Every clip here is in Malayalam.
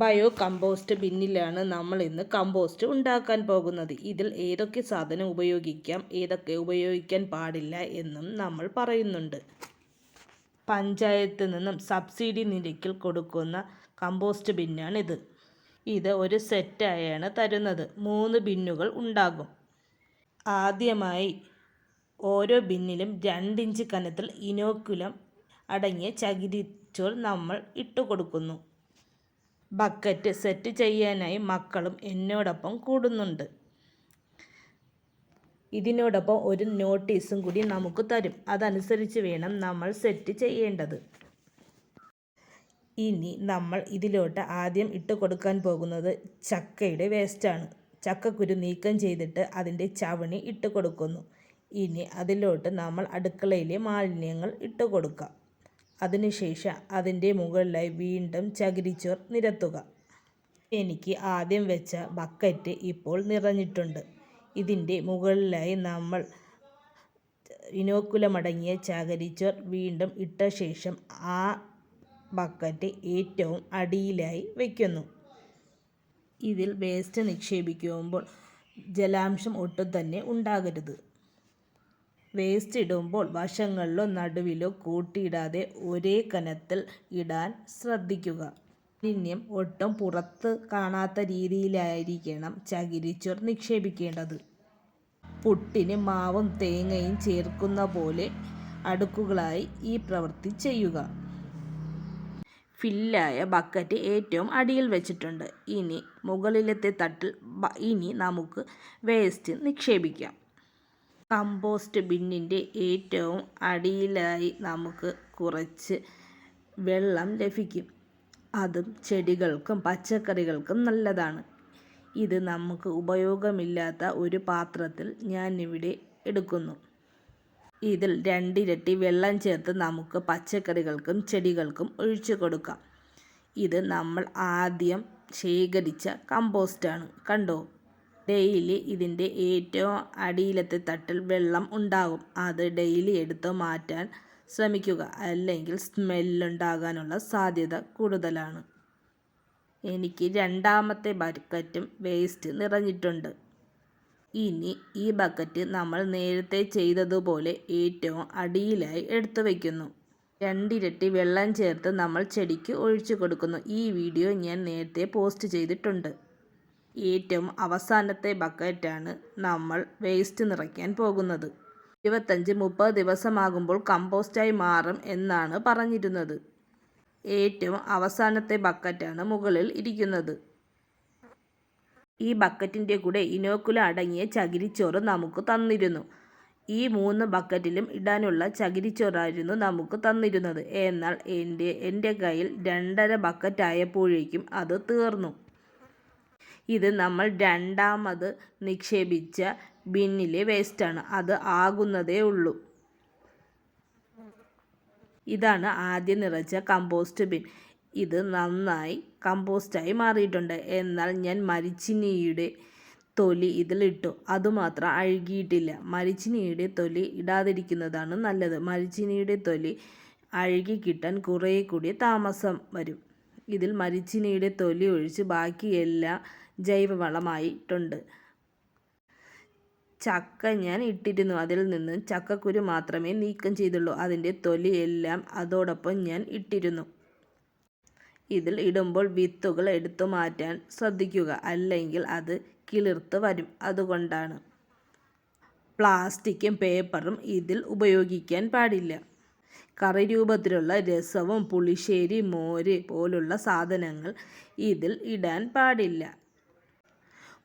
ബയോ കമ്പോസ്റ്റ് ബിന്നിലാണ് നമ്മൾ ഇന്ന് കമ്പോസ്റ്റ് ഉണ്ടാക്കാൻ പോകുന്നത്. ഇതിൽ ഏതൊക്കെ സാധനം ഉപയോഗിക്കാം ഏതൊക്കെ ഉപയോഗിക്കാൻ പാടില്ല എന്നും നമ്മൾ പറയുന്നുണ്ട്. പഞ്ചായത്തിൽ നിന്നും സബ്സിഡി നിരക്കിൽ കൊടുക്കുന്ന കമ്പോസ്റ്റ് ബിന്നാണിത്. ഇത് ഒരു സെറ്റായാണ് തരുന്നത്. മൂന്ന് ബിന്നുകൾ ഉണ്ടാകും. ആദ്യമായി ഓരോ ബിന്നിലും രണ്ടിഞ്ച് കനത്തിൽ ഇനോക്കുലം അടങ്ങിയ ചകിരിച്ചോൾ നമ്മൾ ഇട്ടു കൊടുക്കുന്നു ബക്കറ്റ് സെറ്റ് ചെയ്യാനായി മക്കളും എന്നോടൊപ്പം കൂടുന്നുണ്ട്. ഇതിനോടൊപ്പം ഒരു നോട്ടീസും കൂടി നമുക്ക് തരും. അതനുസരിച്ച് വേണം നമ്മൾ സെറ്റ് ചെയ്യേണ്ടത്. ഇനി നമ്മൾ ഇതിലോട്ട് ആദ്യം ഇട്ട് കൊടുക്കാൻ പോകുന്നത് ചക്കയുടെ വേസ്റ്റാണ് ചക്കക്കുരു നീക്കം ചെയ്തിട്ട് അതിന്റെ ചവണി ഇട്ട് കൊടുക്കുന്നു. ഇനി അതിലോട്ട് നമ്മൾ അടുക്കളയിലെ മാലിന്യങ്ങൾ ഇട്ട് കൊടുക്കാം. അതിനുശേഷം അതിന്റെ മുകളിലായി വീണ്ടും ചകിരിച്ചോർ നിരത്തുക. എനിക്ക് ആദ്യം വെച്ച ബക്കറ്റ് ഇപ്പോൾ നിറഞ്ഞിട്ടുണ്ട്. ഇതിന്റെ മുകളിലായി നമ്മൾ ഇനോക്കുലമടങ്ങിയ ചകരിച്ചോർ വീണ്ടും ഇട്ട ശേഷം ആ ബക്കറ്റ് ഏറ്റവും അടിയിലായി വയ്ക്കുന്നു ഇതിൽ വേസ്റ്റ് നിക്ഷേപിക്കുമ്പോൾ ജലാംശം ഒട്ടും തന്നെ ഉണ്ടാകരുത്. വേസ്റ്റ് ഇടുമ്പോൾ വശങ്ങളിലോ നടുവിലോ കൂട്ടിയിടാതെ ഒരേ കനത്തിൽ ഇടാൻ ശ്രദ്ധിക്കുക. മാലിന്യം ഒട്ടും പുറത്ത് കാണാത്ത രീതിയിലായിരിക്കണം ചകിരിച്ചോർ നിക്ഷേപിക്കേണ്ടത്. പുട്ടിന് മാവും തേങ്ങയും ചേർക്കുന്ന പോലെ അടുക്കുകളായി ഈ പ്രവൃത്തി ചെയ്യുക. ഫില്ലായ ബക്കറ്റ് ഏറ്റവും അടിയിൽ വെച്ചിട്ടുണ്ട്. ഇനി മുകളിലത്തെ തട്ടിൽ ഇനി നമുക്ക് വേസ്റ്റ് നിക്ഷേപിക്കാം. കമ്പോസ്റ്റ് ബിന്നിന്റെ ഏറ്റവും അടിയിലായി നമുക്ക് കുറച്ച് വെള്ളം ലഭിക്കും. അതും ചെടികൾക്കും പച്ചക്കറികൾക്കും നല്ലതാണ്. ഇത് നമുക്ക് ഉപയോഗമില്ലാത്ത ഒരു പാത്രത്തിൽ ഞാനിവിടെ എടുക്കുന്നു. ഇതിൽ രണ്ടിരട്ടി വെള്ളം ചേർത്ത് നമുക്ക് പച്ചക്കറികൾക്കും ചെടികൾക്കും ഒഴിച്ചു കൊടുക്കാം. ഇത് നമ്മൾ ആദ്യം ശേഖരിച്ച കമ്പോസ്റ്റാണ്. കണ്ടോ? ഡെയിലി ഇതിന്റെ ഏറ്റവും അടിയിലത്തെ തട്ടിൽ വെള്ളം ഉണ്ടാകും. അത് ഡെയിലി എടുത്ത് മാറ്റാൻ ശ്രമിക്കുക. അല്ലെങ്കിൽ സ്മെല്ലുണ്ടാകാനുള്ള സാധ്യത കൂടുതലാണ്. എനിക്ക് രണ്ടാമത്തെ ബക്കറ്റും വേസ്റ്റ് നിറഞ്ഞിട്ടുണ്ട്. ഇനി ഈ ബക്കറ്റ് നമ്മൾ നേരത്തെ ചെയ്തതുപോലെ ഏറ്റവും അടിയിലായി എടുത്തു വയ്ക്കുന്നു. രണ്ടിരട്ടി വെള്ളം ചേർത്ത് നമ്മൾ ചെടിക്ക് ഒഴിച്ചു കൊടുക്കുന്നു. ഈ വീഡിയോ ഞാൻ നേരത്തെ പോസ്റ്റ് ചെയ്തിട്ടുണ്ട്. ഏറ്റവും അവസാനത്തെ ബക്കറ്റാണ് നമ്മൾ വേസ്റ്റ് നിറയ്ക്കാൻ പോകുന്നത്. ഇരുപത്തഞ്ച് മുപ്പത് ദിവസമാകുമ്പോൾ കമ്പോസ്റ്റായി മാറും എന്നാണ് പറഞ്ഞിരുന്നത്. ഏറ്റവും അവസാനത്തെ ബക്കറ്റാണ് മുകളിൽ ഇരിക്കുന്നത്. ഈ ബക്കറ്റിന്റെ കൂടെ ഇനോക്കുല അടങ്ങിയ ചകിരിച്ചോറ് നമുക്ക് തന്നിരുന്നു. ഈ മൂന്ന് ബക്കറ്റിലും ഇടാനുള്ള ചകിരിച്ചോറായിരുന്നു നമുക്ക് തന്നിരുന്നത്. എന്നാൽ എന്റെ എന്റെ കയ്യിൽ രണ്ടര ബക്കറ്റായപ്പോഴേക്കും അത് തീർന്നു. ഇത് നമ്മൾ രണ്ടാമത് നിക്ഷേപിച്ച ബിന്നിലെ വേസ്റ്റാണ്. അത് ആകുന്നതേ ഉള്ളൂ. ഇതാണ് ആദ്യം നിറച്ച കമ്പോസ്റ്റ് ബിൻ. ഇത് നന്നായി കമ്പോസ്റ്റായി മാറിയിട്ടുണ്ട്. എന്നാൽ ഞാൻ മരിച്ചിനിയുടെ തൊലി ഇതിലിട്ടു. അതുമാത്രം അഴുകിയിട്ടില്ല. മരിച്ചിനിയുടെ തൊലി ഇടാതിരിക്കുന്നതാണ് നല്ലത്. മരിച്ചിനിയുടെ തൊലി അഴുകി കിട്ടാൻ കുറേ കൂടി താമസം വരും. ഇതിൽ മരിച്ചിനിയുടെ തൊലി ഒഴിച്ച് ബാക്കിയെല്ലാം ജൈവവളമായിട്ടുണ്ട്. ചക്ക ഞാൻ ഇട്ടിരുന്നു. അതിൽ നിന്ന് ചക്കക്കുരു മാത്രമേ നീക്കം ചെയ്തുള്ളൂ. അതിന്റെ തൊലിയെല്ലാം അതോടൊപ്പം ഞാൻ ഇട്ടിരുന്നു. ഇതിൽ ഇടുമ്പോൾ വിത്തുകൾ എടുത്തു മാറ്റാൻ ശ്രദ്ധിക്കുക. അല്ലെങ്കിൽ അത് കിളിർത്ത് വരും. അതുകൊണ്ടാണ് പ്ലാസ്റ്റിക്കും പേപ്പറും ഇതിൽ ഉപയോഗിക്കാൻ പാടില്ല. കറി രൂപത്തിലുള്ള രസവും പുളിശ്ശേരി മോര് പോലുള്ള സാധനങ്ങൾ ഇതിൽ ഇടാൻ പാടില്ല.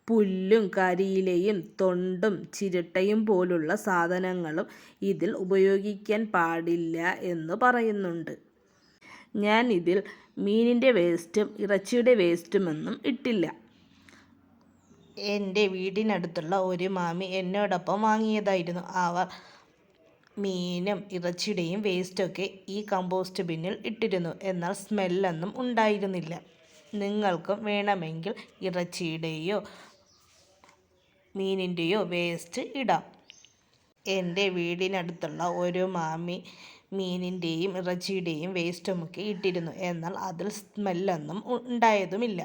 പുല്ലും കരിയിലയും തൊണ്ടും ചിരട്ടയും പോലുള്ള സാധനങ്ങളും ഇതിൽ ഉപയോഗിക്കാൻ പാടില്ല എന്ന് പറയുന്നുണ്ട്. ഞാൻ ഇതിൽ മീനിന്റെ വേസ്റ്റും ഇറച്ചിയുടെ വേസ്റ്റുമൊന്നും ഇട്ടില്ല. എന്റെ വീടിനടുത്തുള്ള ഒരു മാമി എന്നോടൊപ്പം വാങ്ങിയതായിരുന്നു. അവർ മീനും ഇറച്ചിയുടെയും വേസ്റ്റൊക്കെ ഈ കമ്പോസ്റ്റ് ബിന്നിൽ ഇട്ടിരുന്നു. എന്നാൽ സ്മെല്ലൊന്നും ഉണ്ടായിരുന്നില്ല. നിങ്ങൾക്കും വേണമെങ്കിൽ ഇറച്ചിയുടെയോ മീനിന്റെയോ വേസ്റ്റ് ഇടാം. എന്റെ വീടിനടുത്തുള്ള ഒരു മാമി മീനിന്റെയും ഇറച്ചിയുടെയും വേസ്റ്റുമൊക്കെ ഇട്ടിരുന്നു. എന്നാൽ അതിൽ സ്മെല്ലൊന്നും ഉണ്ടായതുമില്ല.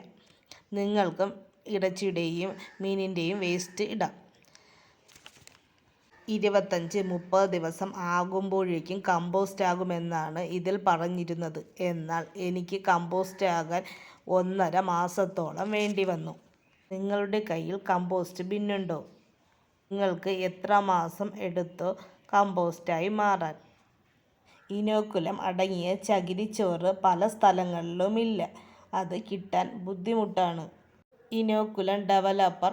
നിങ്ങൾക്കും ഇറച്ചിയുടെയും മീനിന്റെയും വേസ്റ്റ് ഇടാം. ഇരുപത്തഞ്ച് മുപ്പത് ദിവസം ആകുമ്പോഴേക്കും കമ്പോസ്റ്റ് ആകുമെന്നാണ് ഇതിൽ പറഞ്ഞിരുന്നത്. എന്നാൽ എനിക്ക് കമ്പോസ്റ്റ് ആകാൻ ഒന്നര മാസത്തോളം വേണ്ടി വന്നു. നിങ്ങളുടെ കയ്യിൽ കമ്പോസ്റ്റ് ബിന്നുണ്ടോ നിങ്ങൾക്ക് എത്ര മാസം എടുത്തോ കമ്പോസ്റ്റായി മാറാൻ? ഇനോക്കുലം അടങ്ങിയ ചകിരിച്ചോറ് പല സ്ഥലങ്ങളിലുമില്ല. അത് കിട്ടാൻ ബുദ്ധിമുട്ടാണ്. ഇനോക്കുലം ഡെവലപ്പർ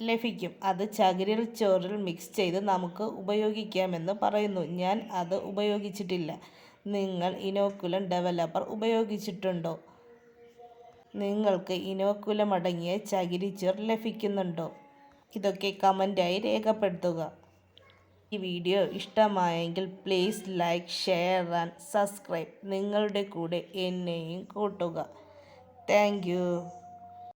ലഭിക്കും. അത് ചകിരിൽ ചോറിൽ മിക്സ് ചെയ്ത് നമുക്ക് ഉപയോഗിക്കാമെന്ന് പറയുന്നു. ഞാൻ അത് ഉപയോഗിച്ചിട്ടില്ല. നിങ്ങൾ ഇനോക്കുലം ഡെവലപ്പർ ഉപയോഗിച്ചിട്ടുണ്ടോ? നിങ്ങൾക്ക് ഇനോക്കുലമടങ്ങിയ ചകിരിച്ചോർ ലഭിക്കുന്നുണ്ടോ? ഇതൊക്കെ കമന്റായി രേഖപ്പെടുത്തുക. ഈ വീഡിയോ ഇഷ്ടമായെങ്കിൽ please like share and subscribe നിങ്ങളുടെ കൂടെ എന്നെയും കൂട്ടുക. താങ്ക്